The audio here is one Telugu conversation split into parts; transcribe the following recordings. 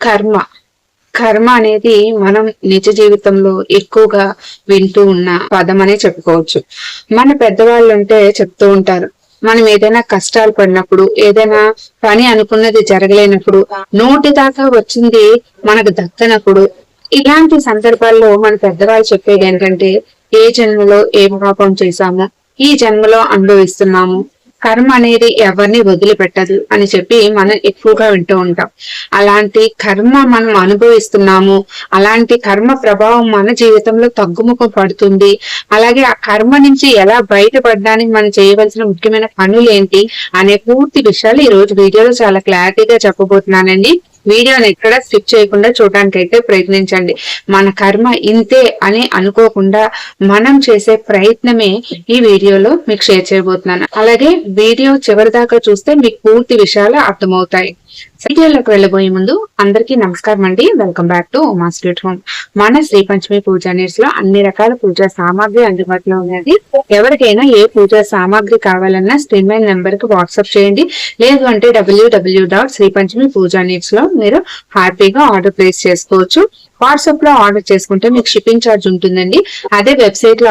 కర్మ. కర్మ అనేది మనం నిజ జీవితంలో ఎక్కువగా వింటూ ఉన్న పదం అనే చెప్పుకోవచ్చు. మన పెద్దవాళ్ళు ఉంటే చెప్తూ ఉంటారు మనం ఏదైనా కష్టాలు పడినప్పుడు ఏదైనా పని అనుకున్నది జరగలేనప్పుడు నోటి దాకా వచ్చింది మనకు దక్కనప్పుడు ఇలాంటి సందర్భాల్లో మన పెద్దవాళ్ళు చెప్పేది ఏంటంటే ఏ జన్మలో ఏ పాపం చేశాము ఈ జన్మలో అనుభవిస్తున్నాము కర్మ అనేది ఎవరిని వదిలిపెట్టదు అని చెప్పి మనం ఎక్కువగా వింటూ ఉంటాం. అలాంటి కర్మ మనం అనుభవిస్తున్నాము అలాంటి కర్మ ప్రభావం మన జీవితంలో తగ్గుముఖం పడుతుంది. అలాగే ఆ కర్మ నుంచి ఎలా బయటపడడానికి మనం చేయవలసిన ముఖ్యమైన పనులు ఏంటి అనే పూర్తి విషయాలు ఈ రోజు వీడియోలో చాలా క్లారిటీగా చెప్పబోతున్నానండి. వీడియోని ఎక్కడ స్కిప్ చేయకుండా చూడడానికి అయితే ప్రయత్నించండి. మన కర్మ ఇంతే అని అనుకోకుండా మనం చేసే ప్రయత్నమే ఈ వీడియోలో మీకు షేర్ చేయబోతున్నాను. అలాగే వీడియో చివరి దాకా చూస్తే మీకు పూర్తి విషయాలు అర్థమవుతాయి. వీడియోలోకి వెళ్ళబోయే ముందు అందరికీ నమస్కారం అండి. Welcome back to Uma sweet home మన శ్రీ పంచమి పూజా నీట్స్లో అన్ని రకాల పూజా సామాగ్రి అందుబాటులో ఉన్నది ఎవరికైనా ఏ పూజా సామాగ్రి కావాలన్నా స్క్రీన్ మైన్ నెంబర్కి వాట్సాప్ చేయండి. లేదు అంటే W W dot Shri Panchami Pooja నీట్స్లో మీరు హ్యాపీగా ఆర్డర్ ప్లేస్ చేసుకోవచ్చు. వాట్సాప్లో ఆర్డర్ చేసుకుంటే మీకు షిప్పింగ్ ఛార్జ్ ఉంటుందండి. అదే వెబ్సైట్లో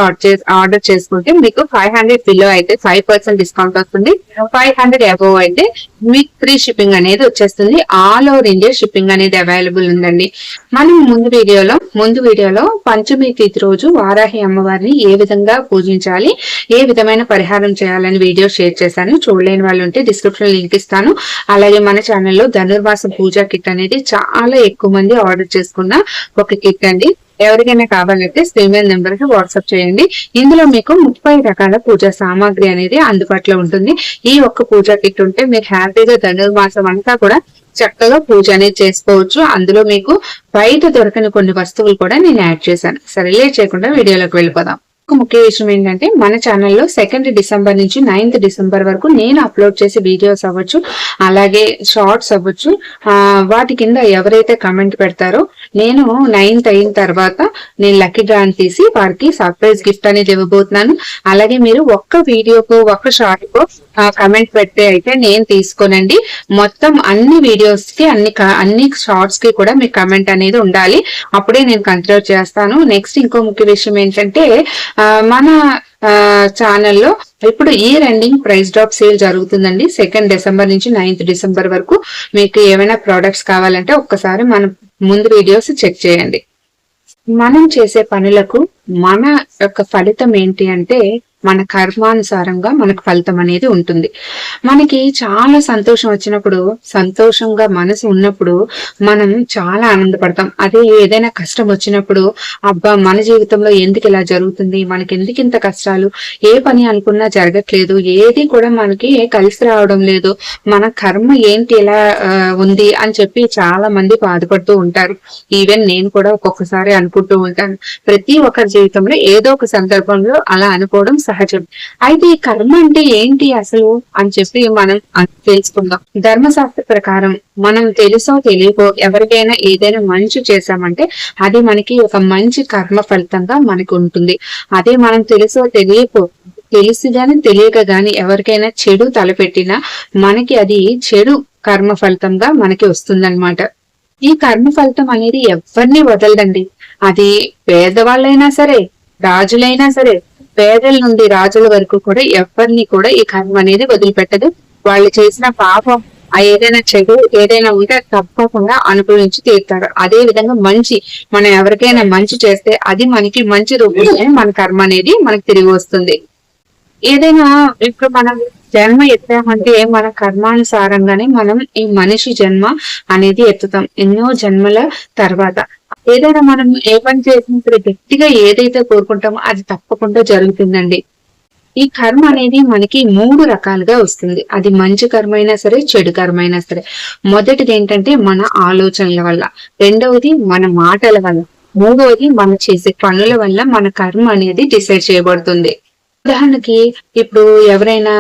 ఆర్డర్ చేసుకుంటే మీకు ఫైవ్ హండ్రెడ్ బిలో అయితే ఫైవ్ పర్సెంట్ డిస్కౌంట్ వస్తుంది. ఫైవ్ హండ్రెడ్ అబోవ్ అయితే మీకు ఫ్రీ షిప్పింగ్ అనేది వచ్చేస్తుంది. ఆల్ ఓవర్ ఇండియా షిప్పింగ్ అనేది అవైలబుల్ ఉందండి. మనం ముందు వీడియోలో ముందు వీడియోలో పంచమి తిథి రోజు వారాహి అమ్మవారిని ఏ విధంగా పూజించాలి ఏ విధమైన పరిహారం చేయాలని వీడియో షేర్ చేశాను. చూడలేని వాళ్ళు ఉంటే డిస్క్రిప్షన్ లింక్ ఇస్తాను. అలాగే మన ఛానల్లో ధనుర్వాస పూజా కిట్ అనేది చాలా ఎక్కువ మంది ఆర్డర్ చేసుకున్న ఒక కిట్ అండి. ఎవరికైనా కావాలంటే స్క్రీన్ నెంబర్కి వాట్సాప్ చేయండి. ఇందులో మీకు ముప్పై రకాల పూజా సామాగ్రి అనేది అందుబాటులో ఉంటుంది. ఈ ఒక్క పూజా కిట్ ఉంటే మీరు హ్యాపీగా ధనుర్మాసం అంతా కూడా చక్కగా పూజ అనేది చేసుకోవచ్చు. అందులో మీకు బయట దొరకని కొన్ని వస్తువులు కూడా నేను యాడ్ చేశాను. సరే లేట్ చేయకుండా వీడియోలోకి వెళ్ళిపోదాం. ఒక ముఖ్య విషయం ఏంటంటే మన ఛానల్లో సెకండ్ డిసెంబర్ నుంచి నైన్త్ డిసెంబర్ వరకు నేను అప్లోడ్ చేసే వీడియోస్ అవ్వచ్చు అలాగే షార్ట్స్ అవ్వచ్చు వాటి కింద ఎవరైతే కమెంట్ పెడతారో నేను నైన్త్ అయిన తర్వాత నేను లక్కీ డ్రాన్ తీసి వారికి సర్ప్రైజ్ గిఫ్ట్ అనేది ఇవ్వబోతున్నాను. అలాగే మీరు ఒక్క వీడియోకు ఒక్క షార్ట్కు కమెంట్ పెడితే అయితే నేను తీసుకోనండి. మొత్తం అన్ని వీడియోస్కి అన్ని అన్ని షార్ట్స్కి కూడా మీ కమెంట్ అనేది ఉండాలి. అప్పుడే నేను కన్సిడర్ చేస్తాను. నెక్స్ట్ ఇంకో ముఖ్య విషయం ఏంటంటే మన ఛానల్లో ఇప్పుడు ఈ రెండింగ్ ప్రైస్ డ్రాప్ సేల్ జరుగుతుందండి. సెకండ్ డిసెంబర్ నుంచి నైన్త్ డిసెంబర్ వరకు మీకు ఏమైనా ప్రోడక్ట్స్ కావాలంటే ఒక్కసారి మన ముందు వీడియోస్ చెక్ చేయండి. మనం చేసే పనులకు మన యొక్క ఫలితం ఏంటి అంటే మన కర్మానుసారంగా మనకు ఫలితం అనేది ఉంటుంది. మనకి చాలా సంతోషం వచ్చినప్పుడు సంతోషంగా మనసు ఉన్నప్పుడు మనం చాలా ఆనందపడతాం. అదే ఏదైనా కష్టం వచ్చినప్పుడు అబ్బా మన జీవితంలో ఎందుకు ఇలా జరుగుతుంది? మనకి ఎందుకు ఇంత కష్టాలు? ఏ పని అనుకున్నా జరగట్లేదు. ఏది కూడా మనకి కలిసి రావడం లేదు. మన కర్మ ఏంటి ఇలా ఉంది అని చెప్పి చాలా మంది బాధపడుతూ ఉంటారు. ఈవెన్ నేను కూడా ఒక్కొక్కసారి అనుకుంటూ ఉంటాను. ప్రతి ఒక్కరి జీవితంలో ఏదో ఒక సందర్భంలో అలా అనుకోవడం సహజం. అయితే ఈ కర్మ అంటే ఏంటి అసలు అని చెప్పి మనం తెలుసుకుందాం. ధర్మశాస్త్ర ప్రకారం మనం తెలుసో తెలియకో ఎవరికైనా ఏదైనా మంచి చేశామంటే అది మనకి ఒక మంచి కర్మ ఫలితంగా మనకు ఉంటుంది. అదే మనం తెలుసో తెలియకో తెలిసి గాని తెలియక గాని ఎవరికైనా చెడు తలపెట్టినా మనకి అది చెడు కర్మ ఫలితంగా మనకి వస్తుందన్నమాట. ఈ కర్మ ఫలితం అనేది ఎవరిని వదలదండి? అది పేదవాళ్ళైనా సరే రాజులైనా సరే పేదల నుండి రాజుల వరకు కూడా ఎవరిని కూడా ఈ కర్మ అనేది వదిలిపెట్టదు. వాళ్ళు చేసిన పాపం ఆ ఏదైనా చెడు ఏదైనా ఉంటే అది తప్పకుండా అనుభవించి తీరుతారు. అదే విధంగా మంచి మనం ఎవరికైనా మంచి చేస్తే అది మనకి మంచి రూపంలో మన కర్మ అనేది మనకి తిరిగి వస్తుంది. ఏదైనా ఇప్పుడు మనం జన్మ ఎత్తామంటే మన కర్మానుసారంగానే మనం ఈ మనిషి జన్మ అనేది ఎత్తుతాం. ఎన్నో జన్మల తర్వాత. ఏదైనా మనం ఏ పని చేసినప్పుడు గట్టిగా ఏదైతే కోరుకుంటామో అది తప్పకుండా జరుగుతుందండి. ఈ కర్మ అనేది మనకి మూడు రకాలుగా వస్తుంది. అది మంచి కర్మ అయినా సరే చెడు కర్మ అయినా సరే. మొదటిది ఏంటంటే మన ఆలోచనల వల్ల. రెండవది మన మాటల వల్ల. మూడవది మనం చేసే పనుల వల్ల మన కర్మ అనేది డిసైడ్ చేయబడుతుంది. ఉదాహరణకి ఇప్పుడు ఎవరైనా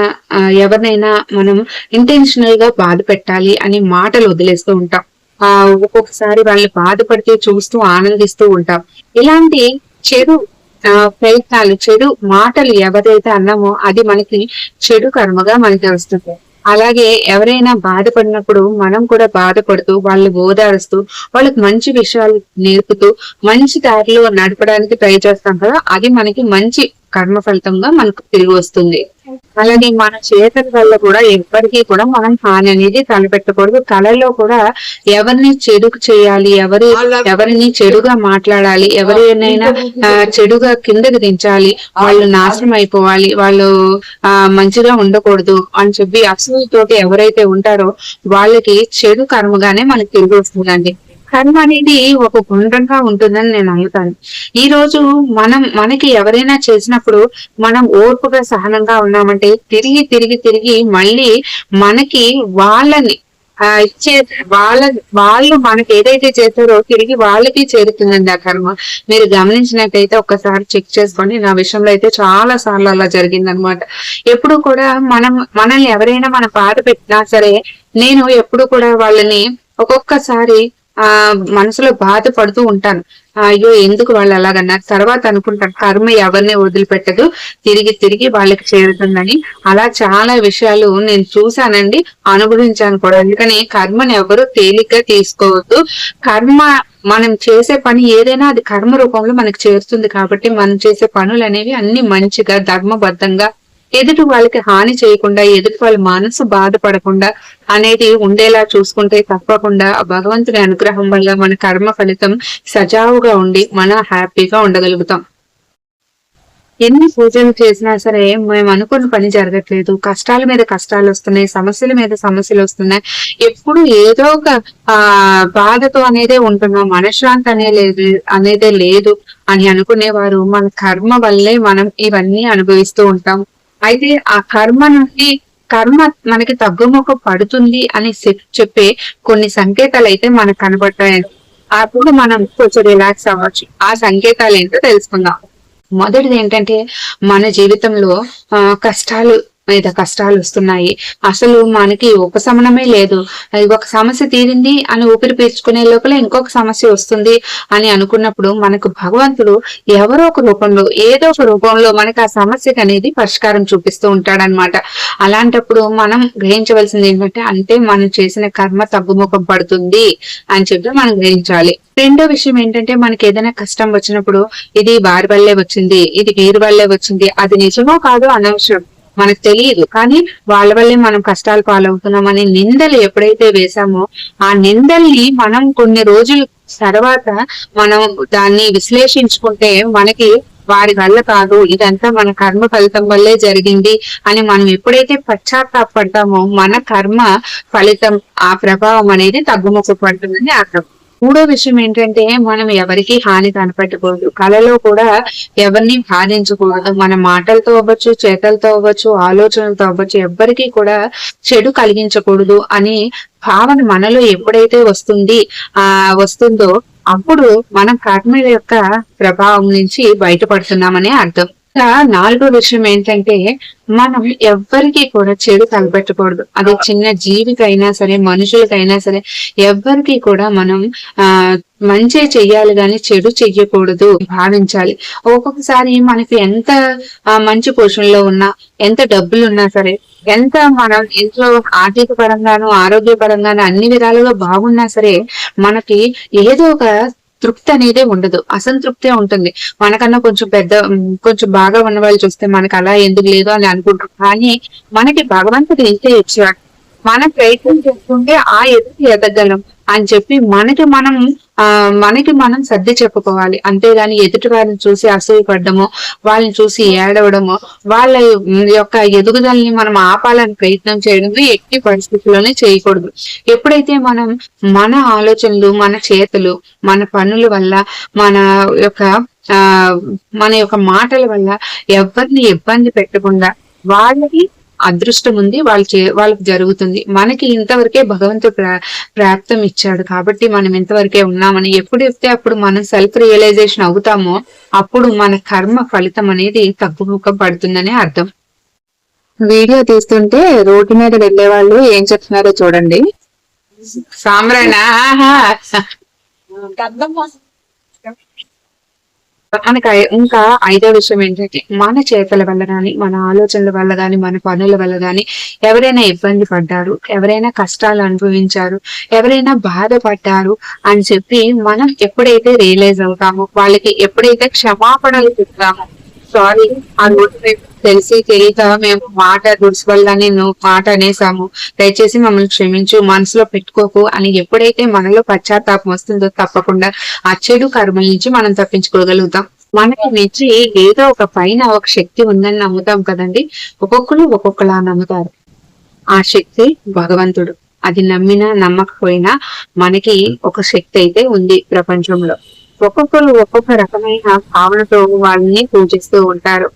ఎవరినైనా మనం ఇంటెన్షనల్గా బాధ పెట్టాలి అని మాటలు వదిలేస్తూ ఉంటాం. ఆ ఒక్కొక్కసారి వాళ్ళని బాధపడితే చూస్తూ ఆనందిస్తూ ఉంటాం. ఇలాంటి చెడు ఆ, ప్రయత్నాలు చెడు మాటలు ఎవరైతే అన్నామో అది మనకి చెడు కర్మగా మనకి వస్తుంది. అలాగే ఎవరైనా బాధపడినప్పుడు మనం కూడా బాధపడుతూ వాళ్ళని ఓదారుస్తూ వాళ్ళకి మంచి విషయాలు నేర్పుతూ మంచి దారిలో నడపడానికి ట్రై చేస్తాం కదా అది మనకి మంచి కర్మ ఫలితంగా మనకు తిరిగి వస్తుంది. అలాగే మన చేతల వల్ల కూడా ఎప్పటికీ కూడా మనం హాని అనేది తలపెట్టకూడదు. కళల్లో కూడా ఎవరిని చెడుకు చేయాలి ఎవరి ఎవరిని చెడుగా మాట్లాడాలి ఎవరినైనా చెడుగా కిందకి దించాలి వాళ్ళు నాశనం అయిపోవాలి వాళ్ళు ఆ మంచిగా ఉండకూడదు అని చెప్పి అసూయతోటి ఎవరైతే ఉంటారో వాళ్ళకి చెడు కర్మగానే మనకి తిరిగి వస్తుందండి. కర్మ అనేది ఒక గుండ్రంగా ఉంటుందని నేను నమ్ముతాను ఈ రోజు మనం మనకి ఎవరైనా చేసినప్పుడు మనం ఓర్పుగా సహనంగా ఉన్నామంటే తిరిగి తిరిగి తిరిగి మళ్ళీ మనకి వాళ్ళని ఆ ఇచ్చే వాళ్ళ వాళ్ళు మనకి ఏదైతే చేస్తారో తిరిగి వాళ్ళకి చేరుతుందండి ఆ కర్మ. మీరు గమనించినట్టయితే ఒక్కసారి చెక్ చేసుకోండి నా విషయంలో అయితే చాలా సార్లు అలా జరిగింది అనమాట ఎప్పుడు కూడా మనం మనల్ని ఎవరైనా మన బాధ పెట్టినా సరే నేను ఎప్పుడు కూడా వాళ్ళని ఒక్కొక్కసారి ఆ మనసులో బాధపడుతూ ఉంటాను. అయ్యో ఎందుకు వాళ్ళు అలాగన్నారు? తర్వాత అనుకుంటాను. కర్మ ఎవరిని వదిలిపెట్టదు. తిరిగి తిరిగి వాళ్ళకి చేరుతుందని. అలా చాలా విషయాలు నేను చూశానండి. అనుభవించాను కూడా. అందుకని కర్మని ఎవరు తేలిగ్గా తీసుకోవద్దు. కర్మ మనం చేసే పని ఏదైనా అది కర్మ రూపంలో మనకి చేరుతుంది కాబట్టి మనం చేసే పనులు అనేవి అన్ని మంచిగా ధర్మబద్ధంగా ఎదుటి వాళ్ళకి హాని చేయకుండా ఎదుటి వాళ్ళ మనసు బాధపడకుండా అనేది ఉండేలా చూసుకుంటే తప్పకుండా భగవంతుని అనుగ్రహం వల్ల మన కర్మ ఫలితం సజావుగా ఉండి మనం హ్యాపీగా ఉండగలుగుతాం. ఎన్ని పూజలు చేసినా సరే మేము అనుకున్న పని జరగట్లేదు. కష్టాల మీద కష్టాలు వస్తున్నాయి సమస్యల మీద సమస్యలు వస్తున్నాయి. ఎప్పుడు ఏదో ఒక ఆ బాధతో అనేదే ఉంటున్నాం. మనశ్శాంతి అనే లేదు అనేదే లేదు అని అనుకునేవారు. మన కర్మ వల్లే మనం ఇవన్నీ అనుభవిస్తూ ఉంటాం. అయితే ఆ కర్మ నుండి కర్మ మనకి తగ్గుముఖ పడుతుంది అని చెప్పే కొన్ని సంకేతాలు అయితే మనకు కనబడతాయి అప్పుడు మనం కొంచెం రిలాక్స్ అవ్వచ్చు. ఆ సంకేతాలు ఏంటో తెలుసుకుందాం. మొదటిది ఏంటంటే మన జీవితంలో ఆ కష్టాలు మీద కష్టాలు వస్తున్నాయి. అసలు మనకి ఉపశమనమే లేదు. ఒక సమస్య తీరింది అని ఊపిరి పీల్చుకునే లోపల ఇంకొక సమస్య వస్తుంది అని అనుకున్నప్పుడు మనకు భగవంతుడు ఎవరో ఒక రూపంలో ఏదో ఒక రూపంలో మనకి ఆ సమస్యకి అనేది పరిష్కారం చూపిస్తూ ఉంటాడనమాట అలాంటప్పుడు మనం గ్రహించవలసింది ఏంటంటే అంటే మనం చేసిన కర్మ తగ్గుముఖం పడుతుంది అని చెప్పి మనం గ్రహించాలి. రెండో విషయం ఏంటంటే మనకి ఏదైనా కష్టం వచ్చినప్పుడు ఇది వారి వల్లే వచ్చింది ఇది వీరి వల్లే వచ్చింది అది నిజమో కాదో అనవసరం. మనకు తెలియదు. కానీ వాళ్ళ వల్లే మనం కష్టాలు పాలవుతున్నాం అనే నిందలు ఎప్పుడైతే వేసామో ఆ నిందల్ని మనం కొన్ని రోజుల తర్వాత మనం దాన్ని విశ్లేషించుకుంటే మనకి వారి వల్ల కాదు ఇదంతా మన కర్మ ఫలితం వల్లే జరిగింది అని మనం ఎప్పుడైతే పశ్చాత్తాపడతామో మన కర్మ ఫలితం ఆ ప్రభావం అనేది తగ్గుముఖ పడుతుందని అర్థం. మూడో విషయం ఏంటంటే మనం ఎవరికి హాని కనపెట్టకూడదు కళలో కూడా ఎవరిని బాధించకూడదు. మన మాటలతో అవ్వచ్చు చేతలతో అవ్వచ్చు ఆలోచనలతో అవ్వచ్చు ఎవ్వరికి కూడా చెడు కలిగించకూడదు అని భావన మనలో ఎప్పుడైతే వస్తుంది ఆ వస్తుందో అప్పుడు మనం కర్మ యొక్క ప్రభావం నుంచి బయటపడుతున్నామనే అర్థం. నాలుగో విషయం ఏంటంటే మనం ఎవ్వరికి కూడా చెడు తలపెట్టకూడదు. అది చిన్న జీవికైనా సరే మనుషులకైనా సరే ఎవ్వరికి కూడా మనం ఆ మంచి చెయ్యాలి గాని చెడు చెయ్యకూడదు భావించాలి. ఒక్కొక్కసారి మనకి ఎంత మంచి మంచి పొజిషన్లో ఉన్నా ఎంత డబ్బులు ఉన్నా సరే ఎంత మనం ఇంట్లో ఆర్థిక పరంగాను ఆరోగ్య పరంగాను అన్ని విధాలుగా బాగున్నా సరే మనకి ఏదో ఒక తృప్తి అనేది ఉండదు. అసంతృప్తే ఉంటుంది. మనకన్నా కొంచెం పెద్ద కొంచెం బాగా ఉన్న వాళ్ళు చూస్తే మనకి అలా ఎందుకు లేదు అని అనుకుంటారు. కానీ మనకి భగవంతుడు ఇంతే ఇచ్చాడు. మనం ప్రయత్నం చేస్తుంటే ఆ ఎదుగు ఎదగలం అని చెప్పి మనకి మనం ఆ మనకి మనం సర్ది చెప్పుకోవాలి. అంతేగాని ఎదుటి వారిని చూసి అసూయపడ్డము వాళ్ళని చూసి ఏడవడము వాళ్ళ యొక్క ఎదుగుదలని మనం ఆపాలని ప్రయత్నం చేయడం ఎట్టి పరిస్థితుల్లోనే చేయకూడదు. ఎప్పుడైతే మనం మన ఆలోచనలు మన చేతులు మన పనుల వల్ల మన యొక్క ఆ మన యొక్క మాటల వల్ల ఎవరిని ఇబ్బంది పెట్టకుండా వాళ్ళకి అదృష్టం ఉంది వాళ్ళ చే వాళ్ళకి జరుగుతుంది. మనకి ఇంతవరకే భగవంతుడు ప్రా- ప్రాప్తం ఇచ్చాడు కాబట్టి మనం ఇంతవరకే ఉన్నామని ఎప్పుడైతే అప్పుడు మనం సెల్ఫ్ రియలైజేషన్ అవుతామో అప్పుడు మన కర్మ ఫలితం అనేది తగ్గుముఖం పడుతుందని అర్థం. వీడియో తీస్తుంటే రోడ్డు మీద వెళ్ళే వాళ్ళు ఏం చెప్తున్నారో చూడండి. సామ్రాయణ ఆహా. మనకి ఇంకా ఐదో విషయం ఏంటంటే మన చేతల వల్ల గాని మన ఆలోచనల వల్ల గాని మన పనుల వల్ల గాని ఎవరైనా ఇబ్బంది పడ్డారు ఎవరైనా కష్టాలు అనుభవించారు ఎవరైనా బాధపడ్డారు అని చెప్పి మనం ఎప్పుడైతే రియలైజ్ అవుతామో వాళ్ళకి ఎప్పుడైతే క్షమాపణలు చెప్తామో సారీ ఆ రోజు మేము తెలిసి తెలియక మేము మాట దుడ్స్ వల్ల నేను మాట అనేసాము. దయచేసి మమ్మల్ని క్షమించు మనసులో పెట్టుకోకు అని ఎప్పుడైతే మనలో పశ్చాత్తాపం వస్తుందో తప్పకుండా ఆ చెడు కర్మల నుంచి మనం తప్పించుకోగలుగుతాం. మనకి నుంచి ఏదో ఒక పైన ఒక శక్తి ఉందని నమ్ముతాం కదండి. ఒక్కొక్కరు ఒక్కొక్కలా నమ్ముతారు. ఆ శక్తి భగవంతుడు. అది నమ్మినా నమ్మకపోయినా మనకి ఒక శక్తి అయితే ఉంది ప్రపంచంలో. ఒక్కొక్కరు ఒక్కొక్క రకమైన భావనతో వాళ్ళని పూజిస్తూ ఉంటారు.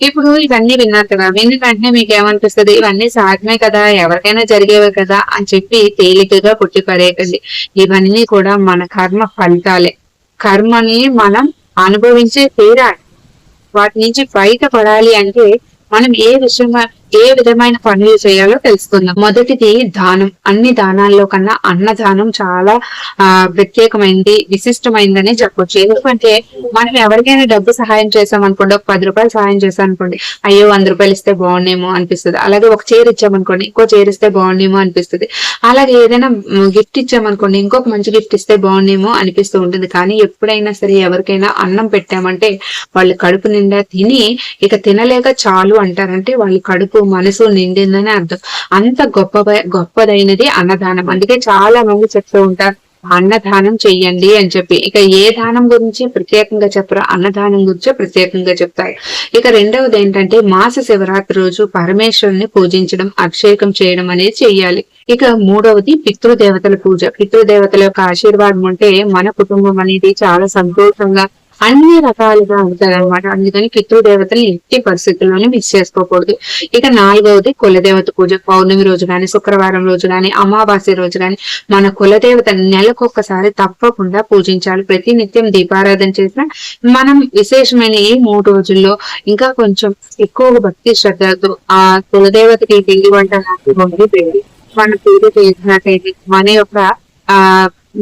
ఇప్పుడు ఇవన్నీ విన్నారు కదా విన్న వెంటనే మీకు ఏమనిపిస్తుంది ఇవన్నీ సాధ్యమే కదా? ఎవరికైనా జరిగేవే కదా? అని చెప్పి తేలికగా పుట్టిపడేయకండి. ఇవన్నీ కూడా మన కర్మ ఫలితాలే. కర్మని మనం అనుభవించే తీరాలి. వాటి నుంచి బయటపడాలి అంటే మనం ఏ విషయం ఏ విధమైన పనులు చేయాలో తెలుసుకుందాం. మొదటిది దానం. అన్ని దానాల్లో కన్నా అన్నదానం చాలా ఆ ప్రత్యేకమైనది విశిష్టమైందని చెప్పొచ్చు. ఎందుకంటే మనం ఎవరికైనా డబ్బు సహాయం చేసాం అనుకోండి ఒక పది రూపాయలు సహాయం చేసాం అనుకోండి అయ్యో వంద రూపాయలు ఇస్తే బాగుండేమో అనిపిస్తుంది. అలాగే ఒక చీర ఇచ్చామనుకోండి ఇంకో చీర ఇస్తే బాగుండేమో అనిపిస్తుంది. అలాగే ఏదైనా గిఫ్ట్ ఇచ్చామనుకోండి ఇంకొక మంచి గిఫ్ట్ ఇస్తే బాగుండేమో అనిపిస్తూ ఉంటుంది. కానీ ఎప్పుడైనా సరే ఎవరికైనా అన్నం పెట్టామంటే వాళ్ళు కడుపు నిండా తిని ఇక తినలేక చాలు అంటారంటే వాళ్ళ కడుపు మనసు నిండిందని అర్థం. అంత గొప్ప గొప్పదైనది అన్నదానం. అందుకే చాలా మంది చెప్తూ ఉంటారు అన్నదానం చెయ్యండి అని చెప్పి. ఇక ఏ దానం గురించి ప్రత్యేకంగా చెప్పరు అన్నదానం గురించి ప్రత్యేకంగా చెప్తారు. ఇక రెండవది ఏంటంటే మాస శివరాత్రి రోజు పరమేశ్వరుని పూజించడం అభిషేకం చేయడం అనేది చెయ్యాలి. ఇక మూడవది పితృదేవతల పూజ. పితృదేవతల యొక్క ఆశీర్వాదం ఉంటే మన కుటుంబం అనేది చాలా సంతోషంగా అన్ని రకాలుగా ఉంటారు అనమాట అందుకని పితృదేవతలు ఎట్టి పరిస్థితుల్లోనే మిస్ చేసుకోకూడదు. ఇక నాలుగవది కులదేవత పూజ. పౌర్ణమి రోజు కానీ శుక్రవారం రోజు గాని అమావాస్య రోజు గాని మన కులదేవత నెలకొకసారి తప్పకుండా పూజించాలి. ప్రతి నిత్యం దీపారాధన చేసిన మనం విశేషమైన ఈ మూడు రోజుల్లో ఇంకా కొంచెం ఎక్కువ భక్తి శ్రద్ధతో ఆ కులదేవతకి పిండి వంట వండి పెట్టి మన పూజ చేసినట్టయితే మన యొక్క ఆ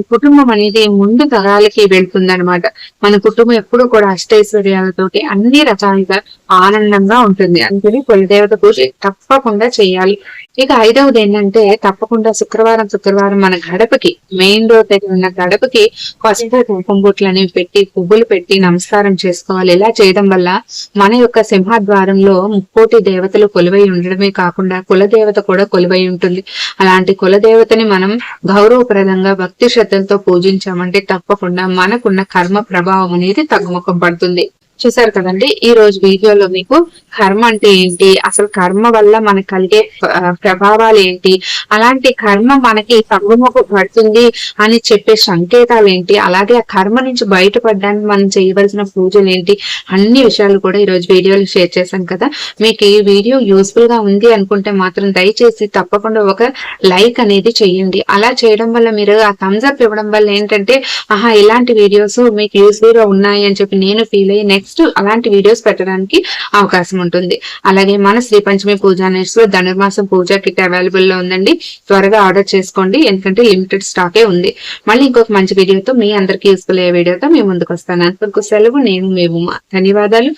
కుటుంబం అనేది ముందు తరాలకి వెళ్తుందన్నమాట. మన కుటుంబం ఎప్పుడు కూడా అష్టైశ్వర్యాలతోటి అన్ని రకాలుగా ఆనందంగా ఉంటుంది. అందుకని కులదేవత పూజ తప్పకుండా చేయాలి. ఇక ఐదవది ఏంటంటే తప్పకుండా శుక్రవారం శుక్రవారం మన గడపకి మెయిన్ రోడ్ దగ్గర ఉన్న గడపకి పసుపు కుంకుమ బొట్లు అనేవి పెట్టి పువ్వులు పెట్టి నమస్కారం చేసుకోవాలి. ఇలా చేయడం వల్ల మన యొక్క సింహద్వారంలో ముక్కోటి దేవతలు కొలువై ఉండడమే కాకుండా కులదేవత కూడా కొలువై ఉంటుంది. అలాంటి కులదేవతని మనం గౌరవప్రదంగా భక్తి శ్రద్ధలతో పూజించామంటే తప్పకుండా మనకున్న కర్మ ప్రభావం అనేది తగ్గుముఖం పడుతుంది. చూసారు కదండి ఈ రోజు వీడియోలో మీకు కర్మ అంటే ఏంటి అసలు కర్మ వల్ల మనకు కలిగే ప్రభావాలు ఏంటి అలాంటి కర్మ మనకి తగ్గుముఖ పడుతుంది అని చెప్పే సంకేతాలు ఏంటి అలాగే ఆ కర్మ నుంచి బయటపడడానికి మనం చేయవలసిన పూజలు ఏంటి అన్ని విషయాలు కూడా ఈ రోజు వీడియోలో షేర్ చేశాను కదా. మీకు ఈ వీడియో యూస్ఫుల్గా ఉంది అనుకుంటే మాత్రం దయచేసి తప్పకుండా ఒక లైక్ అనేది చేయండి. అలా చేయడం వల్ల మీరు ఆ థమ్స్అప్ ఇవ్వడం వల్ల ఏంటంటే ఆహా ఇలాంటి వీడియోస్ మీకు యూస్ఫుల్గా ఉన్నాయి అని చెప్పి నేను ఫీల్ అయ్యి నెక్స్ట్ అలాంటి వీడియోస్ పెట్టడానికి అవకాశం ఉంటుంది. అలాగే మన శ్రీ పంచమి పూజా నెట్స్లో ధనుర్మాసం పూజా కిట్ అవైలబుల్లో ఉందండి. త్వరగా ఆర్డర్ చేసుకోండి. ఎందుకంటే లిమిటెడ్ స్టాకే ఉంది. మళ్ళీ ఇంకొక మంచి వీడియోతో మీ అందరికి యూస్ఫుల్ అయ్యే వీడియోతో మేము ముందుకు వస్తాను. అంతవరకు సెలవు నేను మేము ధన్యవాదాలు.